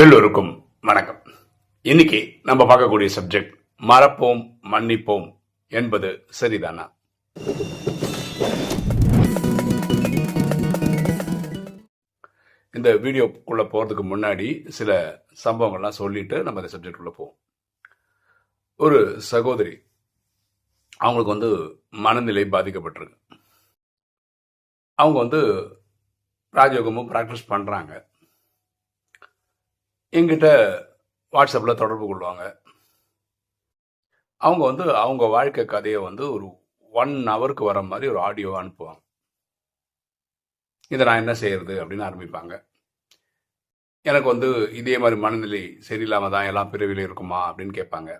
எல்லோருக்கும் வணக்கம். இன்னைக்கு நம்ம பார்க்கக்கூடிய சப்ஜெக்ட் மறப்போம் மன்னிப்போம் என்பது சரிதானா? இந்த வீடியோக்குள்ள போறதுக்கு முன்னாடி சில சம்பவங்கள்லாம் சொல்லிட்டு நம்ம இந்த சப்ஜெக்ட் உள்ள போவோம். ஒரு சகோதரி அவங்களுக்கு வந்து மனநிலை பாதிக்கப்பட்டிருக்கு. அவங்க வந்து ராஜயோகமும் ப்ராக்டிஸ் பண்ணுறாங்க எங்கிட்ட வாட்ஸ்அப்பில் தொடர்பு கொள்வாங்க. அவங்க வந்து அவங்க வாழ்க்கை கதையை வந்து ஒரு ஒன் ஹவருக்கு வர மாதிரி ஒரு ஆடியோ அனுப்புவாங்க. இதை நான் என்ன செய்யறது அப்படின்னு ஆரம்பிப்பாங்க. எனக்கு வந்து இதே மாதிரி மனநிலை சரியில்லாமல் தான் எல்லாம் பிரிவில் இருக்குமா அப்படின்னு கேட்பாங்க.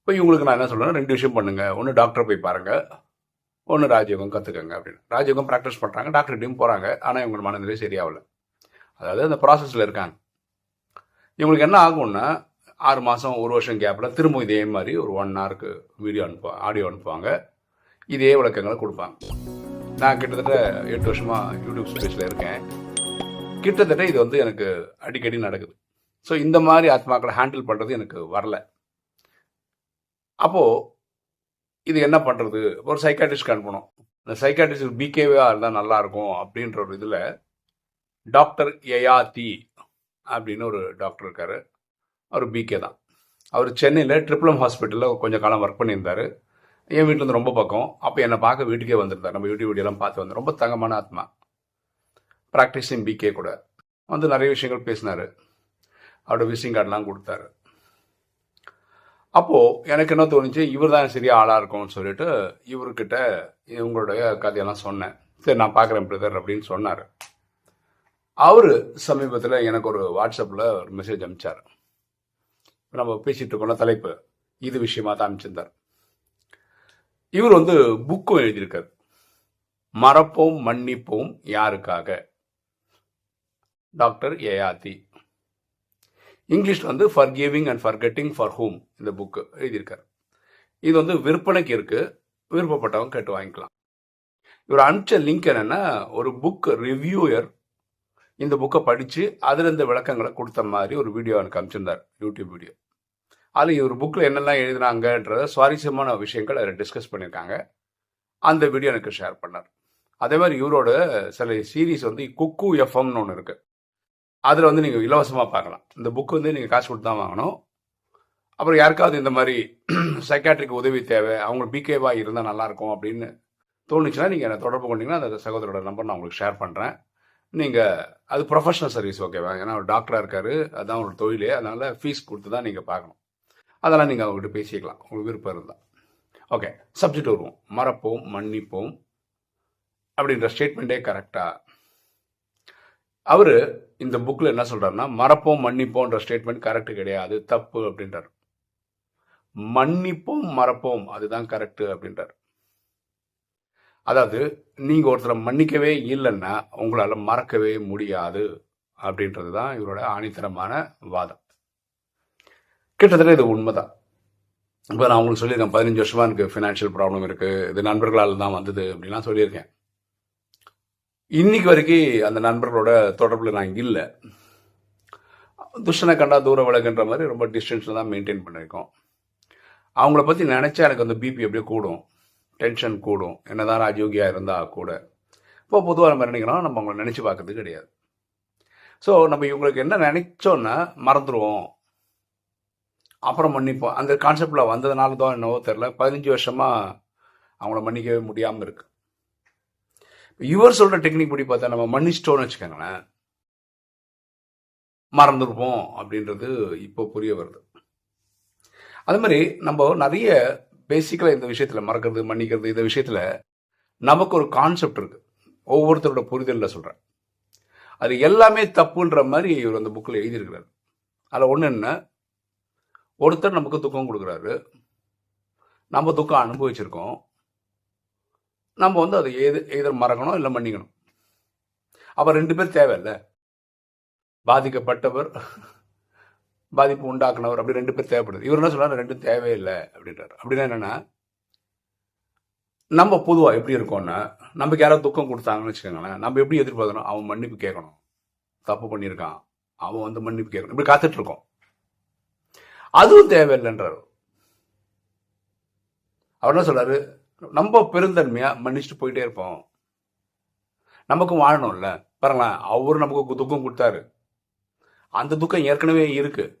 இப்போ இவங்களுக்கு நான் என்ன சொல்கிறேன்னா ரெண்டு விஷயம் பண்ணுங்க. ஒன்று டாக்டர் போய் பாருங்கள் ஒன்று ராஜயோகம் கற்றுக்கங்க அப்படின்னு. ராஜயோகம் ப்ராக்டிஸ் பண்ணுறாங்க டாக்டர்கிட்டையும் போகிறாங்க ஆனால் இவங்களோட மனநிலை சரியாகல. அதாவது அந்த ப்ராசஸில் இருக்காங்க. இவங்களுக்கு என்ன ஆகும்னா ஆறு மாதம் ஒரு வருஷம் கேப்பில் திரும்ப இதே மாதிரி ஒரு ஒன் ஹவருக்கு வீடியோ அனுப்புவாங்க ஆடியோ அனுப்புவாங்க. இதே விளக்கங்களை கொடுப்பாங்க. நான் கிட்டத்தட்ட எட்டு வருஷமாக யூடியூப் ஸ்பேஸில் இருக்கேன். கிட்டத்தட்ட இது வந்து எனக்கு அடிக்கடி நடக்குது. ஸோ இந்த மாதிரி ஆத்மாக்களை ஹேண்டில் பண்ணுறது எனக்கு வரல. அப்போது இது என்ன பண்ணுறது ஒரு சைக்காட்ரிஸ்ட் அனுப்பணும். இந்த சைக்காட்ரிஸ்ட் பிகேவாக இருந்தால் நல்லாயிருக்கும் அப்படின்ற ஒரு இதில் டாக்டர் ஏஆர்டி அப்படின்னு ஒரு டாக்டர் இருக்கார். அவர் பிகே தான். அவர் சென்னையில் ட்ரிப்ளம் ஹாஸ்பிட்டலில் கொஞ்சம் காலம் ஒர்க் பண்ணியிருந்தார். என் வீட்டிலேருந்து ரொம்ப பக்கம். அப்போ என்னை பார்க்க வீட்டுக்கே வந்திருந்தார். நம்ம யூடியூப் வீடியோலாம் பார்த்து வந்து ரொம்ப தங்கமான ஆத்மா. ப்ராக்டிஸிங் பிகே கூட. வந்து நிறைய விஷயங்கள் பேசினார். அவரோட விசிட்டிங் கார்டெலாம் கொடுத்தாரு. அப்போது எனக்கு என்ன தோணுச்சு? இவர் தான் சரியாக ஆளாக இருக்கும்னு சொல்லிட்டு இவர்கிட்ட இவங்களுடைய கதையெல்லாம் சொன்னேன். சரி நான் பார்க்குறேன் பிரதர் அப்படின்னு சொன்னார். அவர் சமீபத்தில் எனக்கு ஒரு வாட்ஸ்அப்பில் ஒரு மெசேஜ் அனுப்பிச்சார். நம்ம பேசிகிட்டு இருக்கோம் தலைப்பு. இது விஷயமா தான் அனுப்பிச்சிருந்தார் இவர் வந்து புக்கும் எழுதியிருக்கார். மறப்போம் மன்னிப்போம் யாருக்காக? டாக்டர் ஏஆதி இங்கிலீஷ் வந்து for giving and for getting for whom இந்த புக்கு எழுதியிருக்கார். இது வந்து விற்பனைக்கு இருக்கு. விருப்பப்பட்டவங்க கேட்டு வாங்கிக்கலாம். இவர் அனுப்பிச்ச லிங்க் என்னென்னா ஒரு புக் ரிவ்யூயர் இந்த புக்கை படித்து அதிலிருந்து விளக்கங்களை கொடுத்த மாதிரி ஒரு வீடியோ எனக்கு அனுப்பிச்சிருந்தார் யூடியூப் வீடியோ. அதில் இவர் புக்கில் என்னெல்லாம் எழுதினாங்கன்றத சுவாரஸ்யமான விஷயங்கள் அதில் டிஸ்கஸ் பண்ணியிருக்காங்க. அந்த வீடியோ எனக்கு ஷேர் பண்ணார். அதே மாதிரி இவரோட சில சீரீஸ் வந்து குக்கு எஃப்எம்னு ஒன்று இருக்குது அதில் வந்து நீங்கள் இலவசமாக பார்க்கலாம். இந்த புக்கு வந்து நீங்கள் காசு கொடுத்து தான் வாங்கணும். அப்புறம் யாருக்காவது இந்த மாதிரி சைக்காட்ரிக் உதவி தேவை அவங்க பிகேவாக இருந்தால் நல்லாயிருக்கும் அப்படின்னு தோணுச்சுன்னா நீங்கள் என்னை தொடர்பு கொண்டீங்கன்னா அந்த சகோதரோட நம்பர் நான் உங்களுக்கு ஷேர் பண்ணுறேன் நீங்கள் அது ப்ரொஃபஷனல் சர்வீஸ் ஓகேவா ஏன்னா ஒரு டாக்டராக இருக்காரு அதுதான் ஒரு தொழிலே அதனால் ஃபீஸ் கொடுத்து தான் நீங்கள் பார்க்கணும். அதெல்லாம் நீங்கள் அவங்ககிட்ட பேசிக்கலாம். உங்களுக்கு விருப்பம் இருந்தால். ஓகே சப்ஜெக்ட் வருவோம். மறப்போம் மன்னிப்போம் அப்படின்ற ஸ்டேட்மெண்ட்டே கரெக்டாக அவர் இந்த புக்கில் என்ன சொல்கிறாருன்னா மறப்போம் மன்னிப்போன்ற ஸ்டேட்மெண்ட் கரெக்டு கிடையாது தப்பு அப்படின்றார். மன்னிப்போம் மறப்போம் அதுதான் கரெக்டு அப்படின்றார். அதாவது நீங்கள் ஒருத்தரை மன்னிக்கவே இல்லைன்னா உங்களால் மறக்கவே முடியாது அப்படின்றது தான் இவரோட ஆணித்தரமான வாதம். கிட்டத்தட்ட இது உண்மைதான். இப்போ நான் உங்களுக்கு சொல்லியிருக்கேன் பதினஞ்சு வருஷமா எனக்கு ஃபினான்ஷியல் ப்ராப்ளம் இருக்குது இது நண்பர்களால் தான் வந்தது அப்படின்லாம் சொல்லியிருக்கேன். இன்னைக்கு வரைக்கும் அந்த நண்பர்களோட தொடர்பில் நான் இல்லை. துஷ்டனை கண்டா தூர விலகுன்ற மாதிரி ரொம்ப டிஸ்டன்ஸில் தான் மெயின்டைன் பண்ணியிருக்கோம். அவங்கள பற்றி நினச்சா எனக்கு அந்த பிபி அப்படியே கூடும். டென்ஷன் கூடும். என்னதான் ராஜயோகியாக இருந்தால் கூட. இப்போ பொதுவாக நம்ம நினைக்கிறோம்? நம்ம அவங்கள நினச்சி பார்க்கறது கிடையாது. ஸோ நம்ம இவங்களுக்கு என்ன நினைச்சோன்னா மறந்துடுவோம் அப்புறம் மன்னிப்போம். அந்த கான்செப்டில் வந்ததுனால தான் என்னவோ தெரில பதினஞ்சு வருஷமாக அவங்கள மன்னிக்கவே முடியாமல் இருக்கு. இவர் சொல்கிற டெக்னிக் படி பார்த்தா நம்ம மன்னிச்சிட்டோம்னு வச்சுக்கோங்களேன். மறந்துருப்போம் அப்படின்றது இப்போ புரிய வருது. அது மாதிரி நம்ம நிறைய பேசிக்கலாக இந்த விஷயத்தில் மறக்கிறது மன்னிக்கிறது இந்த விஷயத்தில் நமக்கு ஒரு கான்செப்ட் இருக்குது ஒவ்வொருத்தரோட புரிதலில் சொல்கிறேன் அது எல்லாமே தப்புன்ற மாதிரி இவர் அந்த புக்கில் எழுதியிருக்கிறார். அதில் ஒன்று என்ன? ஒருத்தர் நமக்கு துக்கம் கொடுக்குறாரு. நம்ம துக்கம் அனுபவிச்சிருக்கோம். நம்ம வந்து அதை எது எதிர் மறக்கணும் இல்லை மன்னிக்கணும்? அப்போ ரெண்டு பேர் தேவையில்லை. பாதிக்கப்பட்டவர் பாதிப்பு உண்டாக்குனவர் அப்படி ரெண்டு பேர் தேவைப்படுது. இவர் என்ன சொல்றாரு? ரெண்டும் தேவையில்லை அப்படின்றாரு. அப்படின்னா என்னன்னா நம்ம பொதுவாக எப்படி இருக்கோம்னா நமக்கு யாராவது துக்கம் கொடுத்தாங்கன்னு வச்சுக்கோங்களேன் நம்ம எப்படி எதிர்பார்க்கணும் அவன் மன்னிப்பு கேட்கணும். தப்பு பண்ணியிருக்கான். அவன் வந்து மன்னிப்பு கேட்கணும். இப்படி காத்துட்டு இருக்கோம். அதுவும் தேவையில்லைன்றார். அவர் என்ன சொல்றாரு? நம்ம பெருந்தன்மையா மன்னிச்சுட்டு போயிட்டே இருப்போம். நமக்கும் வாழணும்ல. பாருங்களேன் அவரு நமக்கு துக்கம் கொடுத்தாரு. அந்த துக்கம் ஏற்கனவே இருக்கு.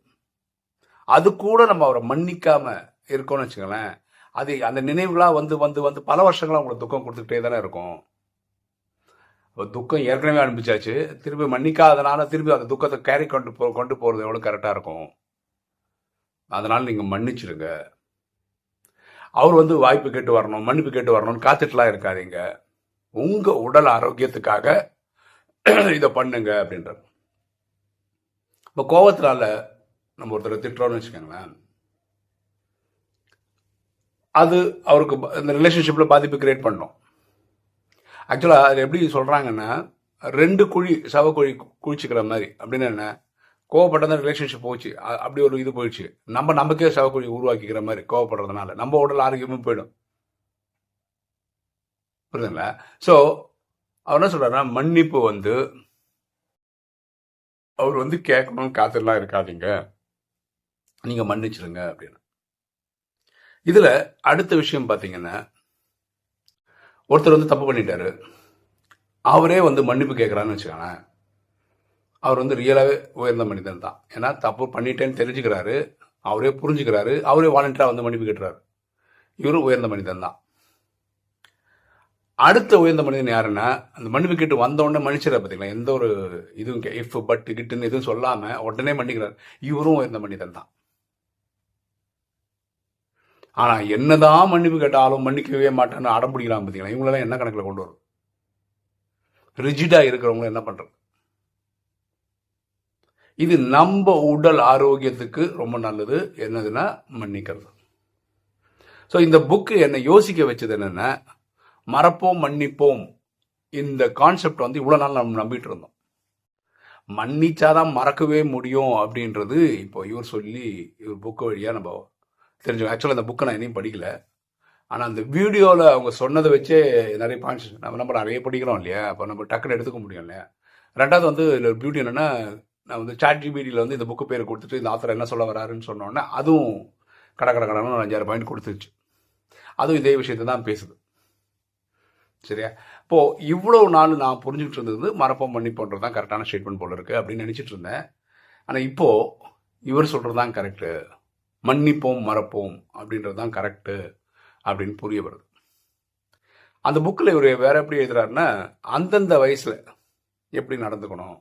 அது கூட நம்ம அவரை மன்னிக்காம இருக்கோம்னு வச்சுக்கோங்களேன். அது அந்த நினைவுகளாக வந்து வந்து வந்து பல வருஷங்களா உங்களுக்கு துக்கம் கொடுத்துக்கிட்டே தானே இருக்கும். துக்கம் ஏற்கனவே அனுப்பிச்சாச்சு திருப்பி மன்னிக்காதனால திருப்பி அந்த துக்கத்தை கேரி கொண்டு போ கொண்டு போகிறது எவ்வளோ கரெக்டாக இருக்கும்? அதனால் நீங்கள் மன்னிச்சிருங்க. அவர் வந்து வாய்ப்பு கேட்டு வரணும் மன்னிப்பு கேட்டு வரணும்னு காத்துட்டுலாம் இருக்காதீங்க. உங்கள் உடல் ஆரோக்கியத்துக்காக இதை பண்ணுங்க அப்படின்ற இப்போ கோவத்தினால நம்ம ஒருத்தரை திட்டுறோம்னு வச்சுக்கோங்களேன். அது அவருக்கு ப- இந்த ரிலேஷன்ஷிப்பில் பாதிப்பு கிரியேட் பண்ணும். ஆக்சுவலாக அது எப்படி சொல்கிறாங்கன்னா ரெண்டு குழி சவக்குழி குழிச்சிக்கிற மாதிரி. அப்படின்னு என்ன? கோவப்பட்டதான் ரிலேஷன்ஷிப் போச்சு. அப்படி ஒரு இது போயிடுச்சு. நம்ம நமக்கே சவக்குழி உருவாக்கிக்கிற மாதிரி கோவப்படுறதுனால. நம்ம உடல் ஆரோக்கியமும் போயிடும். புரியுதுங்களா? ஸோ அவர் என்ன சொல்கிறாருன்னா மன்னிப்பு வந்து அவர் வந்து கேட்கணும்னு காத்துலாம் இருக்காதீங்க. நீங்க மன்னிச்சிருங்க அப்படின்னு. இதுல அடுத்த விஷயம் பாத்தீங்கன்னா ஒருத்தர் வந்து தப்பு பண்ணிட்டாரு. அவரே வந்து மன்னிப்பு கேட்குறான்னு வச்சுக்கோங்களேன். அவர் வந்து ரியலாகவே உயர்ந்த மனிதன் தான். ஏன்னா தப்பு பண்ணிட்டேன்னு தெரிஞ்சுக்கிறாரு. அவரே புரிஞ்சுக்கிறாரு. அவரே வாலண்டியராக வந்து மன்னிப்பு கேட்டுறாரு இவரும் உயர்ந்த மனிதன் தான். அடுத்த உயர்ந்த மனிதன் யாருன்னா அந்த மன்னிப்பு கேட்டு வந்த உடனே மன்னிச்சிடற பார்த்தீங்களா எந்த ஒரு இதுவும் இஃப் பட் கிட்டுன்னு எதுவும் சொல்லாமல் உடனே மன்னிக்கிறார். இவரும் உயர்ந்த மனிதன் தான். ஆனால் என்னதான் மன்னிப்பு கேட்டாலும் மன்னிக்கவே மாட்டேன்னு அடம் பார்த்தீங்களா இவங்களெல்லாம் என்ன கணக்கில் கொண்டு வரும்? ரிஜிடாக இருக்கிறவங்க என்ன பண்ணுறது இது நம்ம உடல் ஆரோக்கியத்துக்கு ரொம்ப நல்லது. என்னதுன்னா மன்னிக்கிறது. ஸோ இந்த புக்கு என்னை யோசிக்க வச்சது என்னென்னா மறப்போம் மன்னிப்போம். இந்த கான்செப்ட் வந்து இவ்வளோ நாள் நம்ம நம்பிட்டு இருந்தோம். மன்னிச்சாதான் மறக்கவே முடியும் அப்படின்றது இப்போ இவர் சொல்லி இவர் புக்கு வழியாக நம்ம தெரிஞ்சு ஆக்சுவலாக அந்த புக்கை நான் இன்னும் படிக்கல. ஆனால் அந்த வீடியோவில் அவங்க சொன்னதை வச்சே நிறைய பாயிண்ட்ஸ் நம்ம நம்ம நிறைய படிக்கிறோம் இல்லையா? அப்போ நம்ம டக்குன்னு எடுத்துக்க முடியும் இல்லையா? ரெண்டாவது வந்து இதில் பியூட்டி என்னென்னா நான் வந்து சாட் ஜிபிடியில் வந்து இந்த புக்கு பேர் கொடுத்துட்டு இந்த ஆத்தர் என்ன சொல்ல வராருன்னு சொன்னோன்னே அதுவும் கட கட கடன்னு அஞ்சாறு பாயிண்ட் கொடுத்துருச்சு. அதுவும் இதே விஷயத்தை தான் பேசுது. சரியா? இப்போது இவ்வளோ நாள் நான் புரிஞ்சுக்கிட்டு இருந்தது மறப்போம் மன்னிப்போன்றது தான் கரெக்டான ஸ்டேட்மெண்ட் போல இருக்குது அப்படின்னு நினச்சிட்டு இருந்தேன். ஆனால் இப்போது இவர் சொல்கிறது தான் கரெக்டு மன்னிப்போம் மறப்போம் அப்படின்றது தான் கரெக்டு அப்படின்னு புரிய வருது. அந்த புக்கில் இவர் வேற எப்படி எழுதுறாருன்னா அந்தந்த வயசில் எப்படி நடந்துக்கணும்?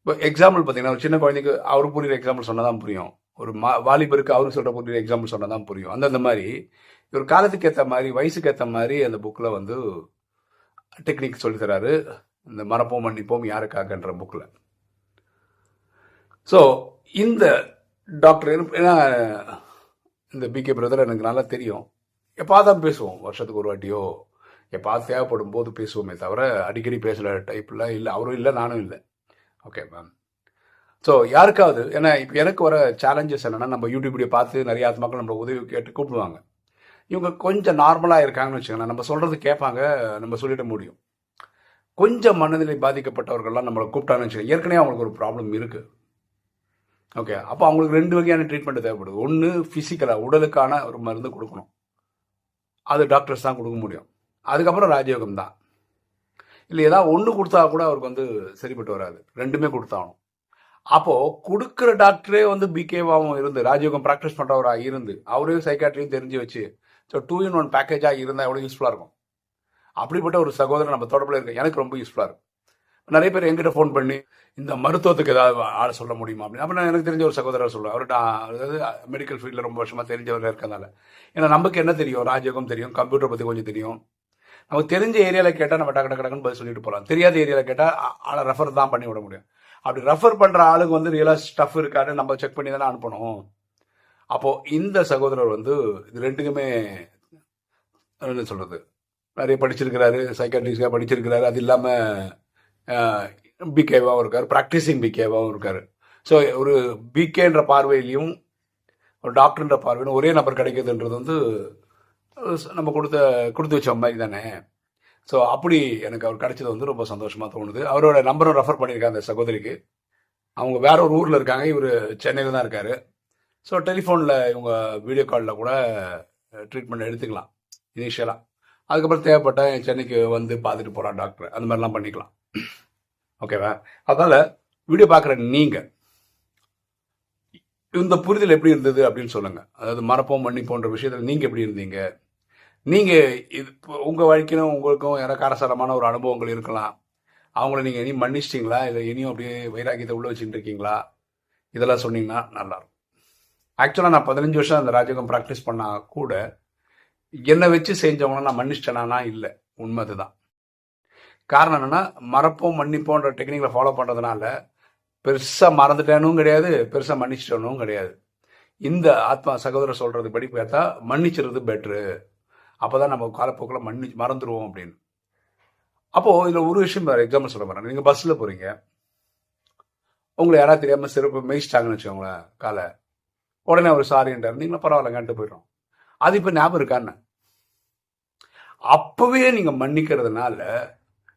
இப்போ எக்ஸாம்பிள் பார்த்தீங்கன்னா ஒரு சின்ன குழந்தைக்கு அவர் புரியுற எக்ஸாம்பிள் சொன்னதான் புரியும். ஒரு மா வாலிபருக்கு அவர் சொல்கிற புரியுற எக்ஸாம்பிள் சொன்னதான் புரியும். அந்தந்த மாதிரி இவர் காலத்துக்கு ஏற்ற மாதிரி வயசுக்கு ஏற்ற மாதிரி அந்த புக்கில் வந்து டெக்னிக் சொல்லித்தராரு இந்த மறப்போம் மன்னிப்போம் யாருக்காகன்ற புக்கில் ஸோ இந்த டாக்டர் ஏன்னா இந்த பிகே பிரதர் எனக்கு நல்லா தெரியும். எப்பா தான் பேசுவோம் வருஷத்துக்கு ஒரு வாட்டியோ. எப்பா தேவைப்படும் போது பேசுவோமே தவிர அடிக்கடி பேசுகிற டைப்பில் இல்லை. அவரும் இல்லை நானும் இல்லை. ஓகே மேம் ஸோ யாருக்காவது ஏன்னா இப்போ எனக்கு வர சேலஞ்சஸ் என்னென்னா நம்ம யூடியூப் வீடியோ பார்த்து நிறைய ஆத்மாக்கள் நம்ம உதவி கேட்டு கூப்பிடுவாங்க. இவங்க கொஞ்சம் நார்மலாக இருக்காங்கன்னு வச்சுக்கோங்களேன். நம்ம சொல்கிறது கேட்பாங்க நம்ம சொல்லிட முடியும். கொஞ்சம் மனநிலை பாதிக்கப்பட்டவர்கள்லாம் நம்மளை கூப்பிட்டாங்கன்னு வச்சுக்கோங்க. ஏற்கனவே அவங்களுக்கு ஒரு ப்ராப்ளம் இருக்குது ஓகே அப்போ அவங்களுக்கு ரெண்டு வகையான ட்ரீட்மெண்ட் தேவைப்படுது. ஒன்று ஃபிசிக்கலாக உடலுக்கான ஒரு மருந்து கொடுக்கணும். அது டாக்டர்ஸ் தான் கொடுக்க முடியும். அதுக்கப்புறம் ராஜயோகம் தான். இல்லை ஏதாவது ஒன்று கொடுத்தா கூட அவருக்கு வந்து சரிப்பட்டு வராது. ரெண்டுமே கொடுத்தாகணும். அப்போது கொடுக்குற டாக்டரே வந்து பிகேவாகவும் இருந்து ராஜயோகம் ப்ராக்டிஸ் பண்ணுறவராக இருந்து அவரையும் சைக்காட்ரியும் தெரிஞ்சு வச்சு ஸோ டூ இன் ஒன் பேக்கேஜாக இருந்தால் எவ்வளோ யூஸ்ஃபுல்லாக இருக்கும்? அப்படிப்பட்ட ஒரு சகோதரன் நம்ம தொடர்பில் இருக்க எனக்கு ரொம்ப யூஸ்ஃபுல்லாக இருக்கும். நிறைய பேர் எங்கிட்ட ஃபோன் பண்ணி இந்த மருத்துவத்துக்கு ஏதாவது ஆளை சொல்ல முடியுமா அப்படின்னு. அப்போ நான் எனக்கு தெரிஞ்ச ஒரு சகோதரர் சொல்லுவேன் அவர்கிட்ட அதாவது மெடிக்கல் ஃபீல்டில் ரொம்ப வருஷமாக தெரிஞ்சவர் இருக்கனால ஏன்னா நமக்கு என்ன தெரியும்? ராஜயோகம் தெரியும் கம்ப்யூட்டர் பற்றி கொஞ்சம் தெரியும். நமக்கு தெரிஞ்ச ஏரியாவில் கேட்டால் நம்ம டக்கு டக்குன்னு பதில் சொல்லிட்டு போகலாம் தெரியாத ஏரியாவில் கேட்டால் ஆளை ரெஃபர் தான் பண்ணி விட முடியும். அப்படி ரெஃபர் பண்ணுற ஆளுக்கு வந்து ரியலாக ஸ்டஃப் இருக்கான்னு நம்ம செக் பண்ணி தானே அனுப்பணும். அப்போது இந்த சகோதரர் வந்து இது ரெண்டுக்குமே என்ன சொல்கிறது நிறைய படிச்சிருக்கிறாரு சைக்காட்ரிஸ்டாக படிச்சிருக்கிறாரு. அது இல்லாமல் பிகேவாகவும் இருக்கார். ப்ராக்டிசிங் பிகேவாகவும் இருக்கார். ஸோ ஒரு பிகேன்ற பார்வையிலையும் ஒரு டாக்டர்ன்ற பார்வையிலும் ஒரே நபர் கிடைக்குதுன்றது வந்து நம்ம கொடுத்த கொடுத்து வச்ச மாதிரி தானே. ஸோ அப்படி எனக்கு அவர் கிடைச்சது வந்து ரொம்ப சந்தோஷமாக தோணுது. அவரோட நம்பரும் ரெஃபர் பண்ணியிருக்காங்க அந்த சகோதரிக்கு. அவங்க வேற ஒரு ஊரில் இருக்காங்க. இவர் சென்னையில் தான் இருக்காரு. ஸோ டெலிஃபோனில் இவங்க வீடியோ காலில் கூட ட்ரீட்மெண்ட் எடுத்துக்கலாம் இனிஷியலாக அதுக்கப்புறம் தேவைப்பட்ட சென்னைக்கு வந்து பார்த்துட்டு போகிறான் டாக்டர் அந்த மாதிரிலாம் பண்ணிக்கலாம். ஓகேவா அதனால் வீடியோ பார்க்குற நீங்கள் இந்த புரிதல் எப்படி இருந்தது அப்படின்னு சொல்லுங்கள் அதாவது மறப்போம் மன்னிப்போன்ற விஷயத்தில் நீங்கள் எப்படி இருந்தீங்க? நீங்கள் இது இப்போ வாழ்க்கையிலும் உங்களுக்கும் யாரோ காரசாரமான ஒரு அனுபவங்கள் இருக்கலாம். அவங்கள நீங்கள் இனி மன்னிச்சிட்டிங்களா? இல்லை இனியும் அப்படியே வைராக்கியத்தை உள்ள வச்சுட்டு இருக்கீங்களா? இதெல்லாம் சொன்னீங்கன்னா நல்லாயிருக்கும் ஆக்சுவலாக நான் பதினஞ்சு வருஷம் அந்த ராஜயோகம் ப்ராக்டிஸ் பண்ணால் கூட என்னை வச்சு செஞ்சவங்கள நான் மன்னிச்சிட்டேனா இல்லை. உண்மை அதுதான் காரணம் என்னென்னா மறப்போம் மன்னிப்போன்ற டெக்னிக்கில் ஃபாலோ பண்ணுறதுனால பெருசாக மறந்துட்டேனும் கிடையாது பெருசாக மன்னிச்சிட்டனும் கிடையாது. இந்த ஆத்மா சகோதரர் சொல்கிறது படி பார்த்தா மன்னிச்சிருது பெட்ரு அப்போ தான் நம்ம காலப்போக்கில் மன்னி மறந்துடுவோம் அப்படின்னு. அப்போது இதில் ஒரு விஷயம் வேறு எக்ஸாம்பிள் சொல்ல போகிறேன் நீங்கள் பஸ்ஸில் போகிறீங்க உங்களை யாராவது தெரியாமல் சிறப்பு மேய்ச்சிட்டாங்கன்னு வச்சுக்கோங்களேன் காலை. உடனே ஒரு சாரின்றார் நீங்களும் பரவாயில்லங்கன்ட்டு போயிடும் அது இப்போ ஞாபகம் இருக்கான்னு அப்பவே நீங்க மன்னிக்கிறதுனால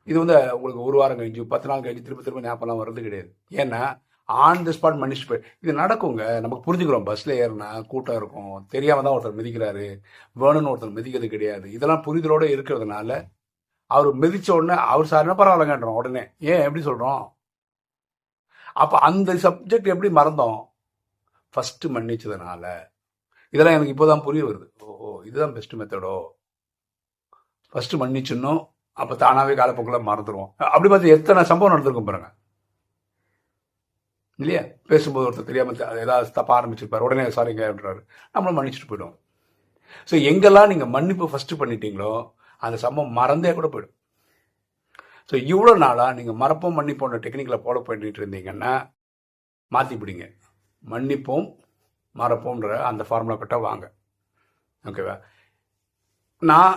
இது வந்து உங்களுக்கு ஒரு வாரம் கழிஞ்சு பத்து நாள் கழிஞ்சு திரும்ப திரும்ப ஞாபகம்லாம் வர்றது கிடையாது. ஏன்னா ஆன் த ஸ்பாட் மன்னிச்சு போய் இது நடக்குங்க. நமக்கு புரிஞ்சுக்கிறோம். பஸ்ஸில் ஏறினா கூட்டம் இருக்கும். தெரியாம தான் ஒருத்தர் மிதிக்கிறாரு. வேணும்னு ஒருத்தர் மிதிக்கிறது கிடையாது. இதெல்லாம் புரிதலோடு இருக்கிறதுனால அவர் மிதிச்ச உடனே அவர் சாரினா பரவாயில்லங்கன்றோம் உடனே. ஏன்? எப்படி சொல்கிறோம் அப்போ அந்த சப்ஜெக்ட் எப்படி மறந்தோம்? ஃபஸ்ட்டு மன்னிச்சதுனால. இதெல்லாம் எனக்கு இப்போதான் புரிய வருது. ஓ இதுதான் பெஸ்ட் மெத்தடோ ஃபர்ஸ்ட் மன்னிச்சிடணும் அப்போ தானாவே காலப்போக்கில் மறந்துடுவோம் அப்படி பார்த்து எத்தனை சம்பவம் நடந்திருக்கும் பாருங்க. இல்லையா? பேசும்போது ஒருத்தர் தெரியாமல் ஏதாவது தப்பா ஆரம்பிச்சிருப்பார். உடனே சாரிங்கன்றாரு நம்மளும் மன்னிச்சுட்டு போயிடுவோம். ஸோ எங்கெல்லாம் நீங்கள் மன்னிப்பு ஃபஸ்ட்டு பண்ணிட்டீங்களோ அந்த சம்பவம் மறந்தே கூட போயிடும். ஸோ இவ்வளோ நாளாக நீங்கள் மறப்போம் மன்னிப்போன்ற டெக்னிக்கில் ஃபாலோ பண்ணிட்டு இருந்தீங்கன்னா மாற்றி பிடிங்க மன்னிப்போம் மறப்போன்ற அந்த ஃபார்முலா கிட்ட வாங்க. ஓகேவா நான்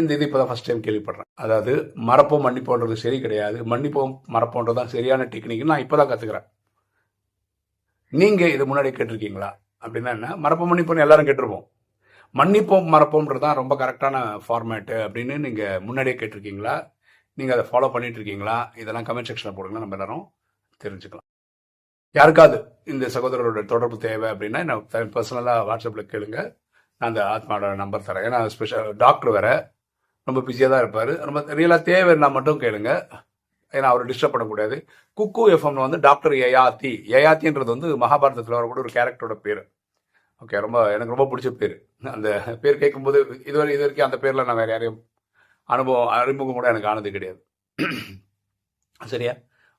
இந்த இது இப்போ தான் ஃபஸ்ட் டைம் கேள்விப்படுறேன். அதாவது மறப்போம் மன்னிப்போன்றது சரி கிடையாது. மன்னிப்போம் மறப்போன்றது தான் சரியான டெக்னிக்னு நான் இப்போ தான் கற்றுக்கிறேன் நீங்கள் இது முன்னாடி கேட்டிருக்கீங்களா? அப்படின்னா என்ன? மறப்போம் மன்னிப்போம் எல்லாரும் கேட்டிருப்போம். மன்னிப்போம் மறப்போம்ன்றது தான் ரொம்ப கரெக்டான ஃபார்மேட்டு அப்படின்னு நீங்கள் முன்னாடியே கேட்டிருக்கீங்களா? நீங்கள் அதை ஃபாலோ பண்ணிட்டு இருக்கீங்களா? இதெல்லாம் கமெண்ட் செக்ஷனில் போடுங்க. நம்ம எல்லாரும் தெரிஞ்சுக்கலாம். யாருக்காவது இந்த சகோதரரோட தொடர்பு தேவை அப்படின்னா என்ன பர்சனலாக வாட்ஸ்அப்பில் கேளுங்க. நான் அந்த ஆத்மாவோட நம்பர் தரேன். ஏன்னா ஸ்பெஷல் டாக்டர் வேற. ரொம்ப பிஸியாக தான் இருப்பார். ரொம்ப ரியலாக தேவைன்னா மட்டும் கேளுங்க. ஏன்னா அவரை டிஸ்டர்ப் பண்ணக்கூடாது குக்கு எஃப்எம்ல வந்து டாக்டர் யயாத்தி யயாத்தின்றது வந்து மகாபாரதத்தில் வரக்கூடிய ஒரு கேரக்டரோட பேர். ஓகே ரொம்ப எனக்கு ரொம்ப பிடிச்ச பேர். அந்த பேர் கேட்கும்போது இதுவரை இது வரைக்கும் அந்த பேரில் நான் வேறு யாரையும் அனுபவம் அறிமுகம் கூட எனக்கு ஆனது கிடையாது. சரியா?